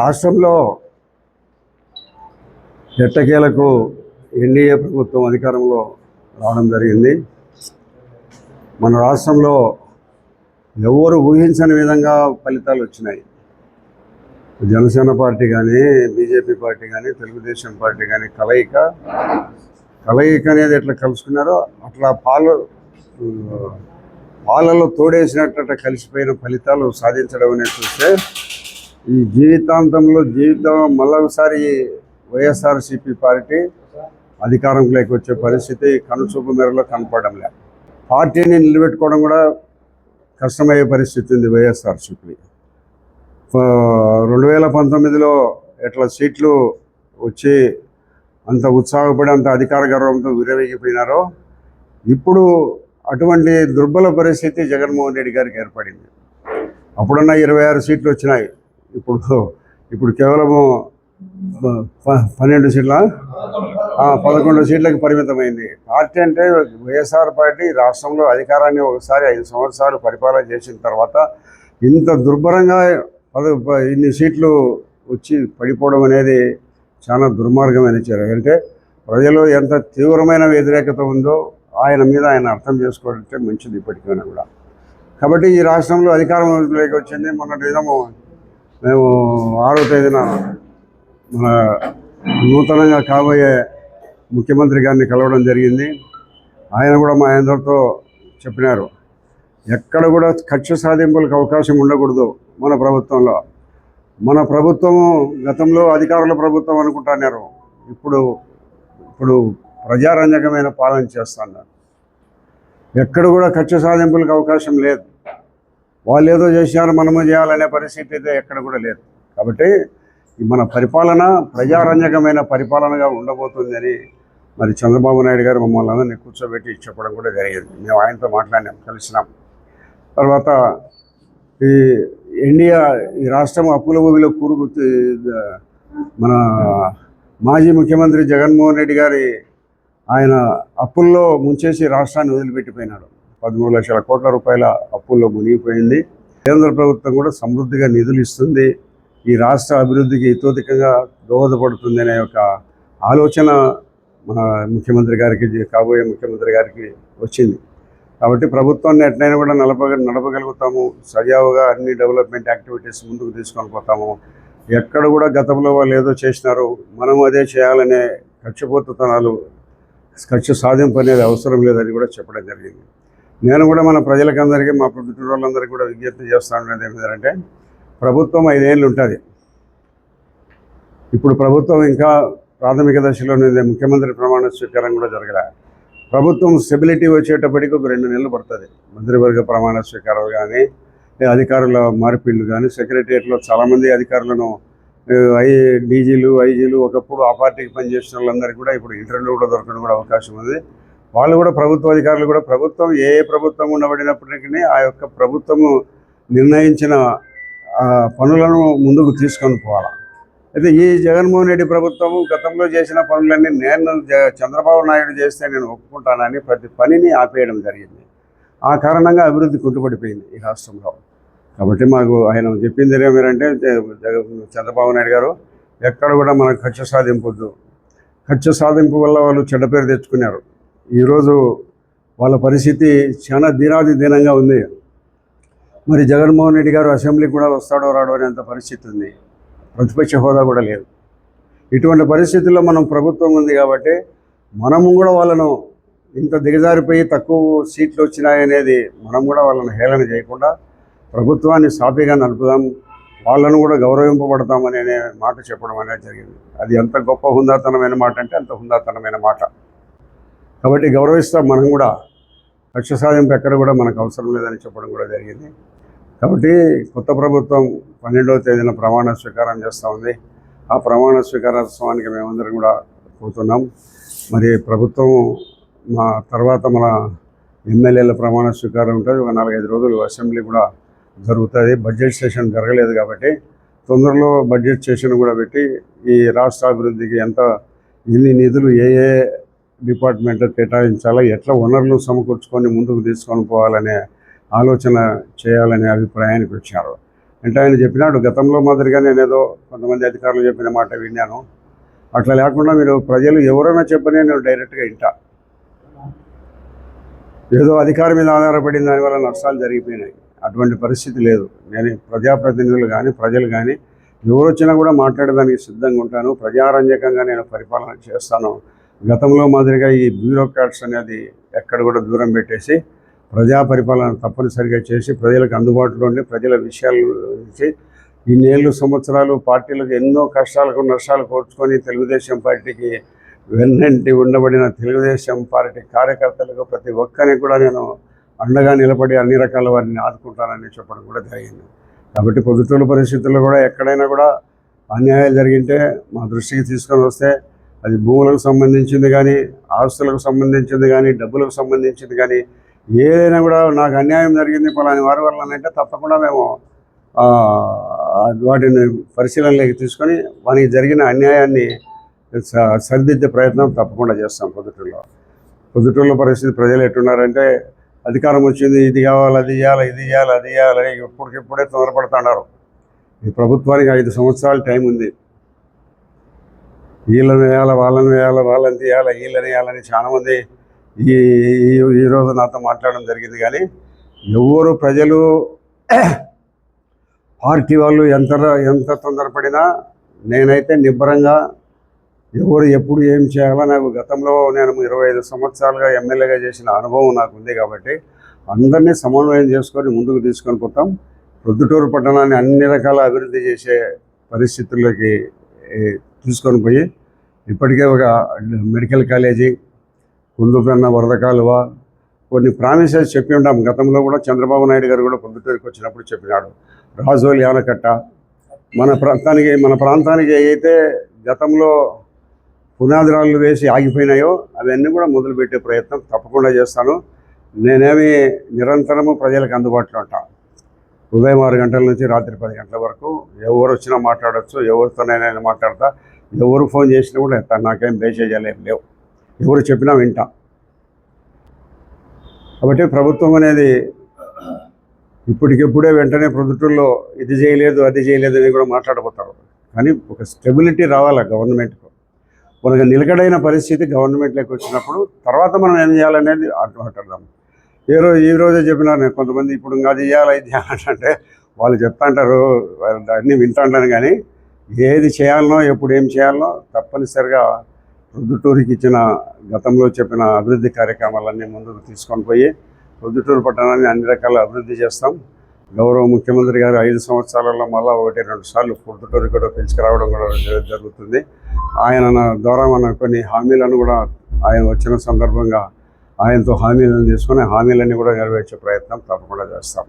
రాష్ట్రంలో ఎట్టకేలకు ఎన్డీఏ ప్రభుత్వం అధికారంలో రావడం జరిగింది. మన రాష్ట్రంలో ఎవరు ఊహించని విధంగా ఫలితాలు వచ్చినాయి. జనసేన పార్టీ కానీ బీజేపీ పార్టీ కానీ తెలుగుదేశం పార్టీ కానీ కలయిక కలయిక అనేది ఎట్లా కలుసుకున్నారో అట్లా పాలు పాలలో తోడేసినట్టు కలిసిపోయిన ఫలితాలు సాధించడం అనేది చూస్తే ఈ జీవితాంతంలో జీవితం మళ్ళొకసారి వైఎస్ఆర్సీపీ పార్టీ అధికారంలోకి వచ్చే పరిస్థితి కనుచూపు మేరలో కనపడడం లేదు పార్టీని నిలబెట్టుకోవడం కూడా కష్టమయ్యే పరిస్థితి ఉంది వైఎస్ఆర్సీపీ. రెండు వేల పంతొమ్మిదిలో ఎట్లా సీట్లు వచ్చి అంత ఉత్సాహపడి అంత అధికార గర్వంతో విరవేగిపోయినారో ఇప్పుడు అటువంటి దుర్బల పరిస్థితి జగన్మోహన్ రెడ్డి గారికి ఏర్పడింది. అప్పుడున్న ఇరవై ఆరు సీట్లు వచ్చినాయి. ఇప్పుడు ఇప్పుడు కేవలము పన్నెండు సీట్ల పదకొండు సీట్లకు పరిమితమైంది. పార్టీ అంటే వైఎస్ఆర్ పార్టీ రాష్ట్రంలో అధికారాన్ని ఒకసారి ఐదు సంవత్సరాలు పరిపాలన చేసిన తర్వాత ఇంత దుర్భరంగా పద ప- ఇన్ని సీట్లు వచ్చి పడిపోవడం అనేది చాలా దుర్మార్గమైన చర్య. అంటే ప్రజలు ఎంత తీవ్రమైన వ్యతిరేకత ఉందో ఆయన మీద ఆయన అర్థం చేసుకోవాలంటే మంచిది ఇప్పటికైనా కూడా. కాబట్టి ఈ రాష్ట్రంలో అధికారంలోకి వచ్చింది. మొన్నటి విధము మేము ఆరో తేదీన మన నూతనంగా కాబోయే ముఖ్యమంత్రి గారిని కలవడం జరిగింది. ఆయన కూడా మా అందరితో చెప్పినారు. ఎక్కడ కూడా కక్ష సాధింపులకు అవకాశం ఉండకూడదు మన ప్రభుత్వంలో. మన ప్రభుత్వము గతంలో అధికారుల ప్రభుత్వం అనుకుంటున్నారు. ఇప్పుడు ఇప్పుడు ప్రజారంజకమైన పాలన చేస్తున్నారు ఎక్కడ కూడా కక్ష సాధింపులకు అవకాశం లేదు. వాళ్ళు ఏదో చేశారు మనము చేయాలనే పరిస్థితి అయితే ఎక్కడ కూడా లేదు. కాబట్టి ఈ మన పరిపాలన ప్రజారంజకమైన పరిపాలనగా ఉండబోతుందని మరి చంద్రబాబు నాయుడు గారు మమ్మల్ని అందరినీ కూర్చోబెట్టి చెప్పడం కూడా జరిగింది. మేము ఆయనతో మాట్లాడినాం కలిసినాం. తర్వాత ఈ ఇండియా ఈ రాష్ట్రం అప్పుల భూమిలో కూరుకు మన మాజీ ముఖ్యమంత్రి జగన్మోహన్ రెడ్డి గారి ఆయన అప్పుల్లో ముంచేసి రాష్ట్రాన్ని వదిలిపెట్టిపోయినాడు. పదమూడు లక్షల కోట్ల రూపాయల అప్పుల్లో మునిగిపోయింది. కేంద్ర ప్రభుత్వం కూడా సమృద్ధిగా నిధులు ఇస్తుంది. ఈ రాష్ట్ర అభివృద్ధికి ఇతోధికంగా దోహదపడుతుంది అనే ఒక ఆలోచన మన ముఖ్యమంత్రి గారికి కాబోయే ముఖ్యమంత్రి గారికి వచ్చింది. కాబట్టి ప్రభుత్వాన్ని ఎట్లయినా కూడా నడప నడపగలుగుతాము. సజావుగా అన్ని డెవలప్మెంట్ యాక్టివిటీస్ ముందుకు తీసుకొని పోతాము. ఎక్కడ కూడా గతంలో వాళ్ళు ఏదో చేసినారు మనం అదే చేయాలనే కక్షపోతుతనాలు ఖర్చు సాధింపు అనేది అవసరం లేదని కూడా చెప్పడం జరిగింది. నేను కూడా మన ప్రజలకందరికీ మా ప్రొద్దుటూరు వాళ్ళందరికీ కూడా విజ్ఞప్తి చేస్తాను ఏంటంటే ప్రభుత్వం ఐదేళ్ళు ఉంటుంది. ఇప్పుడు ప్రభుత్వం ఇంకా ప్రాథమిక దశలోనే ముఖ్యమంత్రి ప్రమాణ స్వీకారం కూడా జరగలే. ప్రభుత్వం స్టెబిలిటీ వచ్చేటప్పటికి ఒక రెండు నెలలు పడుతుంది. మంత్రివర్గ ప్రమాణ స్వీకారం కానీ అధికారుల మార్పిళ్ళు కానీ సెక్రటరియట్లో చాలామంది అధికారులను ఐ డీజీలు ఐజీలు ఒకప్పుడు ఆ పార్టీకి పనిచేసిన వాళ్ళందరికీ కూడా ఇప్పుడు ఇంటర్వ్యూ కూడా దొరకడం కూడా అవకాశం ఉంది. వాళ్ళు కూడా ప్రభుత్వ అధికారులు కూడా ప్రభుత్వం ఏ ప్రభుత్వం ఉండబడినప్పటికీ ఆ యొక్క ప్రభుత్వము నిర్ణయించిన పనులను ముందుకు తీసుకొని పోవాలి. అయితే ఈ జగన్మోహన్ రెడ్డి ప్రభుత్వము గతంలో చేసిన పనులన్నీ నేను జ- చంద్రబాబు నాయుడు చేస్తే నేను ఒప్పుకుంటానని ప్రతి పనిని ఆపేయడం జరిగింది. ఆ కారణంగా అభివృద్ధి కుంటుపడిపోయింది ఈ రాష్ట్రంలో. కాబట్టి మాకు ఆయన చెప్పింది ఏమేరంటే చంద్రబాబు నాయుడు గారు ఎక్కడ కూడా మనకు ఖర్చు సాధింపొద్దు. ఖర్చు సాధింపు వల్ల వాళ్ళు చెడ్డ పేరు తెచ్చుకున్నారు. ఈరోజు వాళ్ళ పరిస్థితి చాలా దీనాది దీనంగా ఉంది. మరి జగన్మోహన్ రెడ్డి గారు అసెంబ్లీకి కూడా వస్తాడో రాడో అనేంత పరిస్థితి ఉంది. ప్రతిపక్ష హోదా కూడా లేదు. ఇటువంటి పరిస్థితుల్లో మనం ప్రభుత్వం ఉంది కాబట్టి మనము కూడా వాళ్ళను ఇంత దిగజారిపోయి తక్కువ సీట్లు వచ్చినాయనేది మనం కూడా వాళ్ళని హేళన చేయకుండా ప్రభుత్వాన్ని సాఫీగా నడుపుదాం వాళ్ళను కూడా గౌరవింపబడతామని అనే మాట చెప్పడం అనేది జరిగింది. అది ఎంత గొప్ప హుందాతనమైన మాట అంటే అంత హుందాతనమైన మాట. కాబట్టి గౌరవిస్తాం మనం కూడా లక్ష్య సాధింపు ఎక్కడ కూడా మనకు అవసరం లేదని చెప్పడం కూడా జరిగింది. కాబట్టి కొత్త ప్రభుత్వం పన్నెండవ తేదీన ప్రమాణ స్వీకారం చేస్తూ ఉంది. ఆ ప్రమాణ స్వీకారోత్సవానికి మేమందరం కూడా పోతున్నాం మరి ప్రభుత్వం మా తర్వాత మన ఎమ్మెల్యేల ప్రమాణ స్వీకారం ఉంటుంది. ఒక నాలుగైదు రోజులు అసెంబ్లీ కూడా జరుగుతుంది. బడ్జెట్ సెషన్ జరగలేదు కాబట్టి తొందరలో బడ్జెట్ సెషన్ కూడా పెట్టి ఈ రాష్ట్ర అభివృద్ధికి ఎంత ఎన్ని నిధులు ఏ ఏ డిపార్ట్మెంట్ కేటాయించాలా? ఎట్లా వనరులు సమకూర్చుకొని ముందుకు తీసుకొని పోవాలనే ఆలోచన చేయాలనే అభిప్రాయానికి వచ్చారు అంటే ఆయన చెప్పినాడు గతంలో మాదిరిగా నేనేదో కొంతమంది అధికారులు చెప్పిన మాట విన్నాను. అట్లా లేకుండా మీరు ప్రజలు ఎవరైనా చెప్పనే నేను డైరెక్ట్గా వింటా ఏదో అధికారం మీద ఆధారపడిన దానివల్ల నష్టాలు జరిగిపోయినాయి. అటువంటి పరిస్థితి లేదు. నేను ప్రజాప్రతినిధులు కానీ ప్రజలు కానీ ఎవరు వచ్చినా కూడా మాట్లాడడానికి సిద్ధంగా ఉంటాను. ప్రజారంజకంగా నేను పరిపాలన చేస్తాను. గతంలో మాదిరిగా ఈ బ్యూరోక్రాట్స్ అనేది ఎక్కడ కూడా దూరం పెట్టేసి ప్రజా పరిపాలన తప్పనిసరిగా చేసి ప్రజలకు అందుబాటులోని ప్రజల విషయాల నుంచి ఇన్నేళ్ళు సంవత్సరాలు పార్టీలకు ఎన్నో కష్టాలకు నష్టాలు కోర్చుకొని తెలుగుదేశం పార్టీకి వెన్నంటి ఉండబడిన తెలుగుదేశం పార్టీ కార్యకర్తలకు ప్రతి ఒక్కరికి కూడా నేను అండగా నిలబడి అన్ని రకాల వారిని ఆదుకుంటానని చెప్పడం కూడా జరిగింది. కాబట్టి పొద్దుటూరు పరిస్థితుల్లో కూడా ఎక్కడైనా కూడా అన్యాయాలు జరిగింటే మా దృష్టికి తీసుకొని వస్తే అది భూములకు సంబంధించింది కానీ ఆస్తులకు సంబంధించింది కానీ డబ్బులకు సంబంధించింది కానీ ఏదైనా కూడా నాకు అన్యాయం జరిగింది పలాని వారి వల్ల అంటే తప్పకుండా మేము వాటిని పరిశీలనలోకి తీసుకొని వానికి జరిగిన అన్యాయాన్ని స- సరిదిద్దే ప్రయత్నం తప్పకుండా చేస్తాం పొద్దుటూరులో. పొద్దుటూరులో పరిస్థితి ప్రజలు ఎట్టున్నారంటే అధికారం వచ్చింది ఇది కావాలి అది చేయాలి ఇది చేయాలి అది చేయాలని ఇప్పటికిప్పుడే తొందరపడుతున్నారు. ఈ ప్రభుత్వానికి ఐదు సంవత్సరాల టైం ఉంది. వీళ్ళని వేయాలి వాళ్ళని వేయాలి వాళ్ళని తీయాలి వీళ్ళని వేయాలని చాలామంది ఈ ఈ- ఈరోజు నాతో మాట్లాడడం జరిగింది. కానీ ఎవరు ప్రజలు పార్టీ వాళ్ళు ఎంత ఎంత తొందరపడినా నేనైతే నిబ్బరంగా ఎవరు ఎప్పుడు ఏం చేయాలో నాకు గతంలో నేను ఇరవై ఐదు సంవత్సరాలుగా ఎమ్మెల్యేగా చేసిన అనుభవం నాకు ఉంది కాబట్టి అందరినీ సమన్వయం చేసుకొని ముందుకు తీసుకొని పోతాం. ప్రొద్దుటూరు పట్టణాన్ని అన్ని రకాల అభివృద్ధి చేసే పరిస్థితుల్లోకి తీసుకొని పోయి ఇప్పటికే ఒక మెడికల్ కాలేజీ కుందుపెన్న వరద కాలువ కొన్ని ప్రామిసెస్ చెప్పి ఉంటాం. గతంలో కూడా చంద్రబాబు నాయుడు గారు కూడా పొద్దుటూరుకు వచ్చినప్పుడు చెప్పినాడు. రాజోలి ఆనకట్ట మన ప్రాంతానికి మన ప్రాంతానికి అయితే గతంలో పునాది రాళ్ళు వేసి ఆగిపోయినాయో అవన్నీ కూడా మొదలుపెట్టే ప్రయత్నం తప్పకుండా చేస్తాను. నేనేమి నిరంతరము ప్రజలకు అందుబాటులో ఉంటాను ఉదయం ఆరు గంటల నుంచి రాత్రి పది గంటల వరకు ఎవరు వచ్చినా మాట్లాడచ్చు ఎవరితోనైనా మాట్లాడతా. ఎవరు ఫోన్ చేసినా కూడా ఎత్తాను నాకేం మెసేజ్లు ఏం లేవు. ఎవరు చెప్పినా వింటా. కాబట్టి ప్రభుత్వం అనేది ఇప్పటికిప్పుడే వెంటనే ప్రభుత్వంలో ఇది చేయలేదు అది చేయలేదు అని కూడా మాట్లాడబోతారు. కానీ ఒక స్టెబిలిటీ రావాలి గవర్నమెంట్కు మనకు నిలకడైన పరిస్థితి గవర్నమెంట్లోకి వచ్చినప్పుడు తర్వాత మనం ఏం చేయాలనేది అటు మాట్లాడదాం ఏ రోజు ఈ రోజే చెప్పినారు నేను కొంతమంది ఇప్పుడు ఇంకా అది చేయాలి ఇది చేయాలంటే వాళ్ళు చెప్తా అంటారు అన్నీ వింటాంటాను కానీ ఏది చేయాలనో ఎప్పుడు ఏం చేయాలనో తప్పనిసరిగా ప్రొద్దుటూరుకి ఇచ్చిన గతంలో చెప్పిన అభివృద్ధి కార్యక్రమాలన్నీ ముందుకు తీసుకొని పోయి ప్రొద్దుటూరు పట్టణాన్ని అన్ని రకాల అభివృద్ధి చేస్తాం. గౌరవ ముఖ్యమంత్రి గారు ఐదు సంవత్సరాలలో మళ్ళా ఒకటి రెండు సార్లు పొద్దుటూరు కూడా పిలుచుకురావడం కూడా జ- జరుగుతుంది. ఆయన ద్వారా మన కొన్ని హామీలను కూడా ఆయన వచ్చిన సందర్భంగా ఆయనతో హామీలను తీసుకొని హామీలన్నీ కూడా నెరవేర్చే ప్రయత్నం తప్పకుండా చేస్తాం.